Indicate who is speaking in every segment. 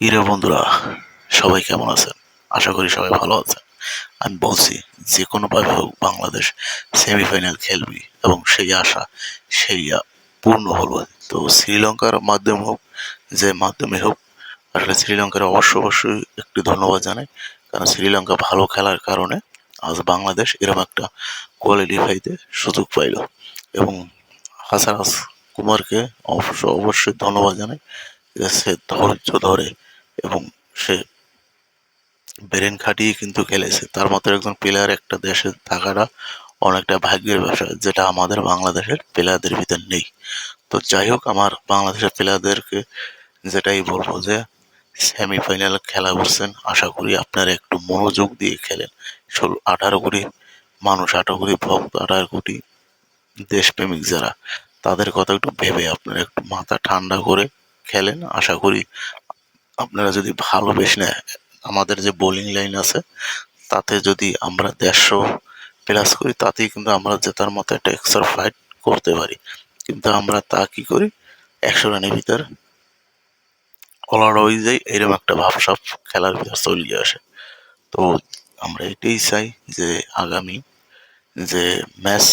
Speaker 1: কিরে বন্ধুরা, সবাই কেমন আছেন? আশা করি সবাই ভালো আছেন। আমি বলছি যে কোনোভাবে হোক, বাংলাদেশ সেমিফাইনাল খেলবি এবং সেই আশা, সেই পূর্ণ হলো। তো শ্রীলঙ্কার মাধ্যমে হোক, যে মাধ্যমে হোক, আসলে শ্রীলঙ্কার অবশ্য অবশ্যই একটু ধন্যবাদ জানাই। কারণ শ্রীলঙ্কা ভালো খেলার কারণে আজ বাংলাদেশ এরকম একটা কোয়ালিফাইতে সুযোগ পাইল। এবং হাসারাস কুমারকে অবশ্য অবশ্যই ধন্যবাদ জানাই সে ধৈর্য ধরে এবং সে ব্রেন খাটিয়ে কিন্তু খেলেছে। তার মতো একজন প্লেয়ার একটা দেশে থাকাটা অনেকটা ভাগ্যের ব্যবসা যেটা আমাদের বাংলাদেশের প্লেয়ারদের ভিতর নেই। তো যাই হোক, আমার বাংলাদেশের প্লেয়ারদেরকে যেটাই বলব যে সেমিফাইনাল খেলা করছেন, আশা করি আপনারা একটু মনোযোগ দিয়ে খেলেন। ষোলো, আঠারো কোটি মানুষ, আঠারো কোটি ভক্ত, আঠারো কোটি দেশপ্রেমিক যারা, তাদের কথা একটু ভেবে আপনারা একটু মাথা ঠান্ডা করে খেলেন। আশা করি আপনারা যদি ভালোবেসে নেয় আমাদের যে বোলিং লাইন আছে, তাতে যদি আমরা দেড়শো প্লাস করি, তাতেই কিন্তু আমরা জেতার মতো একটা এক্সট্রা ফাইট করতে পারি। কিন্তু আমরা তা কি করি? একশো রানের ভিতর অল আউট হয়ে যাই এরকম একটা ভাবসাব খেলার ভিতর চলিয়ে আসে। তো আমরা এটাই চাই যে আগামী যে ম্যাচ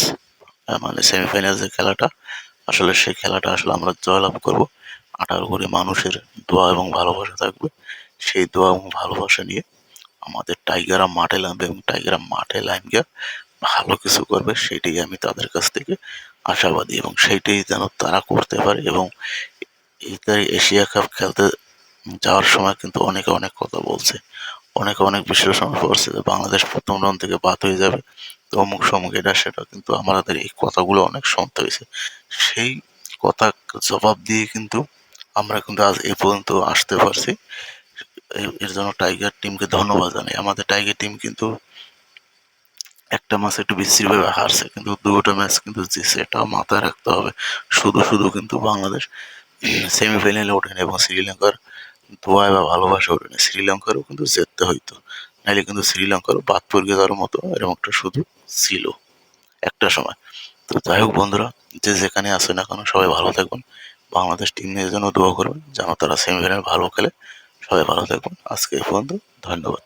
Speaker 1: মানে সেমিফাইনাল যে খেলাটা, আসলে সেই খেলাটা আসলে আমরা জয়লাভ করব। আঠারো কোটি মানুষের দোয়া এবং ভালোবাসা থাকবে। সেই দোয়া এবং ভালোবাসা নিয়ে আমাদের টাইগাররা মাঠে নামবে এবং টাইগাররা মাঠে নামবে ভালো কিছু করবে, সেটাই আমি তাদের কাছ থেকে আশাবাদী এবং সেইটাই যেন তারা করতে পারে এবং এইটাই এশিয়া কাপ খেলতে যাওয়ার সময় কিন্তু অনেকে অনেক কথা বলছে। অনেকে অনেক বিশ্লেষণ করছে যে বাংলাদেশ প্রথম রাউন্ড থেকে বাদ হয়ে যাবে। তো অমুক সমুক এটা সেটা কিন্তু আমাদের এই কথাগুলো অনেক শুনতে হয়েছে। সেই কথা জবাব দিয়ে কিন্তু আমরা কিন্তু আজ এই পর্যন্ত আসতে পারছি। এর জন্য টাইগার টিমকে ধন্যবাদ জানাই। আমাদের টাইগার টিম কিন্তু একটা ম্যাচ একটু বিশ্রীভাবে হারছে, কিন্তু দুটো ম্যাচ কিন্তু জিতছে। এটা মাথায় রাখতে হবে। শুধু শুধু কিন্তু বাংলাদেশ সেমিফাইনালে ওঠেনি এবং শ্রীলঙ্কার দোয়ায় বা ভালোবাসা ওঠেনি। শ্রীলঙ্কারও কিন্তু জিততে হইতো। নাহলে কিন্তু শ্রীলঙ্কারও বাদ পড়ে যাওয়ার মতো এরকম একটা শুধু ছিল একটা সময়। তো যাই হোক বন্ধুরা, যে যেখানে আসে না কেন সবাই ভালো থাকবেন। বাংলাদেশ টিম নিয়ে যেন দোয়া করবেন, যেন তারা সেমিফাইনাল ভালো খেলে। সবাই ভালো থাকবেন আজকে এই পর্যন্ত, ধন্যবাদ।